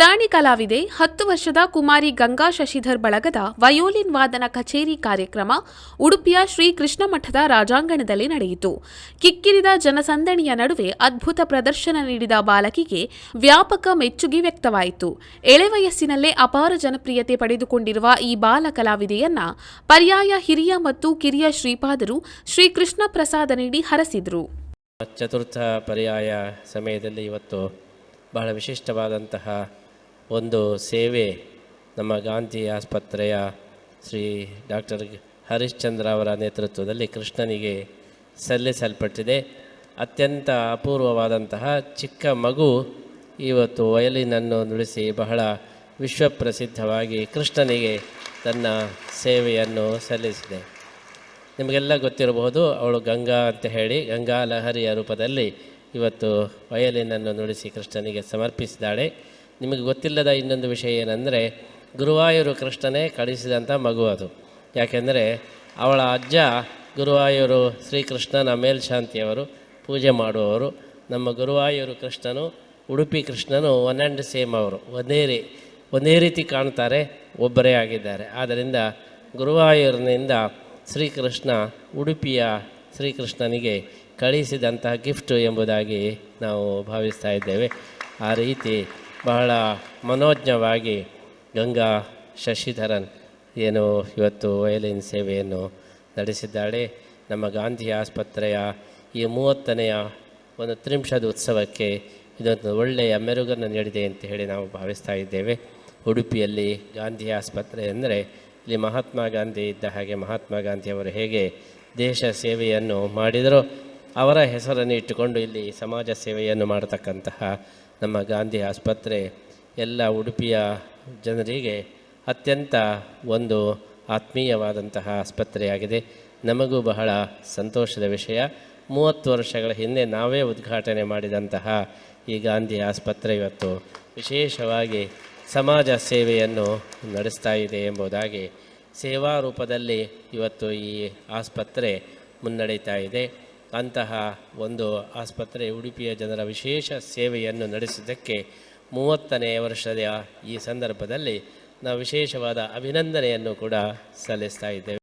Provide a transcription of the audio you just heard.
ಪುಟಾಣಿ ಕಲಾವಿದೆ, ಹತ್ತು ವರ್ಷದ ಕುಮಾರಿ ಗಂಗಾ ಶಶಿಧರ್ ಬಳಗದ ವಯೋಲಿನ್ ವಾದನ ಕಚೇರಿ ಕಾರ್ಯಕ್ರಮ ಉಡುಪಿಯ ಶ್ರೀ ಕೃಷ್ಣ ಮಠದ ರಾಜಾಂಗಣದಲ್ಲಿ ನಡೆಯಿತು. ಕಿಕ್ಕಿರಿದ ಜನಸಂದಣಿಯ ನಡುವೆ ಅದ್ಭುತ ಪ್ರದರ್ಶನ ನೀಡಿದ ಬಾಲಕಿಗೆ ವ್ಯಾಪಕ ಮೆಚ್ಚುಗೆ ವ್ಯಕ್ತವಾಯಿತು. ಎಳೆ ವಯಸ್ಸಿನಲ್ಲೇ ಅಪಾರ ಜನಪ್ರಿಯತೆ ಪಡೆದುಕೊಂಡಿರುವ ಈ ಬಾಲ ಕಲಾವಿದೆಯನ್ನ ಪರ್ಯಾಯ ಹಿರಿಯ ಮತ್ತು ಕಿರಿಯ ಶ್ರೀಪಾದರು ಶ್ರೀ ಕೃಷ್ಣ ಪ್ರಸಾದ ನೀಡಿ ಹರಸಿದರು. ಚತುರ್ಥ ಪರ್ಯಾಯ ಸಮಯದಲ್ಲಿ ಇವತ್ತು ಬಹಳ ವಿಶಿಷ್ಟವಾದಂತಹ ಒಂದು ಸೇವೆ ನಮ್ಮ ಗಾಂಧಿ ಆಸ್ಪತ್ರೆಯ ಶ್ರೀ ಡಾಕ್ಟರ್ ಹರಿಶ್ಚಂದ್ರ ಅವರ ನೇತೃತ್ವದಲ್ಲಿ ಕೃಷ್ಣನಿಗೆ ಸಲ್ಲಿಸಲ್ಪಟ್ಟಿದೆ. ಅತ್ಯಂತ ಅಪೂರ್ವವಾದಂತಹ ಚಿಕ್ಕ ಮಗು ಇವತ್ತು ವಯಲಿನನ್ನು ನುಡಿಸಿ ಬಹಳ ವಿಶ್ವಪ್ರಸಿದ್ಧವಾಗಿ ಕೃಷ್ಣನಿಗೆ ತನ್ನ ಸೇವೆಯನ್ನು ಸಲ್ಲಿಸಿದೆ. ನಿಮಗೆಲ್ಲ ಗೊತ್ತಿರಬಹುದು, ಅವಳು ಗಂಗಾ ಅಂತ ಹೇಳಿ ಗಂಗಾ ಲಹರಿಯ ರೂಪದಲ್ಲಿ ಇವತ್ತು ವಯಲಿನನ್ನು ನುಡಿಸಿ ಕೃಷ್ಣನಿಗೆ ಸಮರ್ಪಿಸಿದ್ದಾಳೆ. ನಿಮಗೆ ಗೊತ್ತಿಲ್ಲದ ಇನ್ನೊಂದು ವಿಷಯ ಏನಂದರೆ, ಗುರುವಾಯೂರು ಕೃಷ್ಣನೇ ಕಳಿಸಿದಂಥ ಮಗು ಅದು. ಯಾಕೆಂದರೆ, ಅವಳ ಅಜ್ಜ ಗುರುವಾಯೂರು ಶ್ರೀಕೃಷ್ಣನ ಮೇಲ್ಶಾಂತಿಯವರು ಪೂಜೆ ಮಾಡುವವರು. ನಮ್ಮ ಗುರುವಾಯೂರು ಕೃಷ್ಣನು, ಉಡುಪಿ ಕೃಷ್ಣನು ಒನ್ ಆ್ಯಂಡ್ ಸೇಮ್ ಅವರು. ಒಂದೇ ರೀ, ಒಂದೇ ರೀತಿ ಕಾಣ್ತಾರೆ, ಒಬ್ಬರೇ ಆಗಿದ್ದಾರೆ. ಆದ್ದರಿಂದ ಗುರುವಾಯೂರಿನಿಂದ ಶ್ರೀಕೃಷ್ಣ ಉಡುಪಿಯ ಶ್ರೀಕೃಷ್ಣನಿಗೆ ಕಳಿಸಿದಂತಹ ಗಿಫ್ಟು ಎಂಬುದಾಗಿ ನಾವು ಭಾವಿಸ್ತಾ ಇದ್ದೇವೆ. ಆ ರೀತಿ ಬಹಳ ಮನೋಜ್ಞವಾಗಿ ಗಂಗಾ ಶಶಿಧರನ್ ಏನು ಇವತ್ತು ವಯಲಿನ್ ಸೇವೆಯನ್ನು ನಡೆಸಿದ್ದಾಳೆ. ನಮ್ಮ ಗಾಂಧಿ ಆಸ್ಪತ್ರೆಯ ಈ ಮೂವತ್ತನೆಯ ಒಂದು ತ್ರಿಂಶದ ಉತ್ಸವಕ್ಕೆ ಇದೊಂದು ಒಳ್ಳೆಯ ಮೆರುಗನ್ನು ನೀಡಿದೆ ಅಂತ ಹೇಳಿ ನಾವು ಭಾವಿಸ್ತಾ ಇದ್ದೇವೆ. ಉಡುಪಿಯಲ್ಲಿ ಗಾಂಧಿ ಆಸ್ಪತ್ರೆ ಅಂದರೆ ಇಲ್ಲಿ ಮಹಾತ್ಮ ಗಾಂಧಿ ಇದ್ದ ಹಾಗೆ ಮಹಾತ್ಮ ಗಾಂಧಿಯವರು ಹೇಗೆ ದೇಶ ಸೇವೆಯನ್ನು ಮಾಡಿದರೋ ಅವರ ಹೆಸರನ್ನು ಇಟ್ಟುಕೊಂಡು ಇಲ್ಲಿ ಸಮಾಜ ಸೇವೆಯನ್ನು ಮಾಡತಕ್ಕಂತಹ ನಮ್ಮ ಗಾಂಧಿ ಆಸ್ಪತ್ರೆ ಎಲ್ಲ ಉಡುಪಿಯ ಜನರಿಗೆ ಅತ್ಯಂತ ಒಂದು ಆತ್ಮೀಯವಾದಂತಹ ಆಸ್ಪತ್ರೆಯಾಗಿದೆ. ನಮಗೂ ಬಹಳ ಸಂತೋಷದ ವಿಷಯ. ಮೂವತ್ತು ವರ್ಷಗಳ ಹಿಂದೆ ನಾವೇ ಉದ್ಘಾಟನೆ ಮಾಡಿದಂತಹ ಈ ಗಾಂಧಿ ಆಸ್ಪತ್ರೆ ಇವತ್ತು ವಿಶೇಷವಾಗಿ ಸಮಾಜ ಸೇವೆಯನ್ನು ನಡೆಸ್ತಾ ಇದೆ ಎಂಬುದಾಗಿ ಸೇವಾ ರೂಪದಲ್ಲಿ ಇವತ್ತು ಈ ಆಸ್ಪತ್ರೆ ಮುನ್ನಡೀತಾ ಇದೆ. ಅಂತಹ ಒಂದು ಆಸ್ಪತ್ರೆ, ಉಡುಪಿಯ ಜನರ ವಿಶೇಷ ಸೇವೆಯನ್ನು ನಡೆಸಿದ್ದಕ್ಕೆ ಮೂವತ್ತನೇ ವರ್ಷದ ಈ ಸಂದರ್ಭದಲ್ಲಿ ನಾವು ವಿಶೇಷವಾದ ಅಭಿನಂದನೆಯನ್ನು ಕೂಡ ಸಲ್ಲಿಸ್ತಾ ಇದ್ದೇವೆ.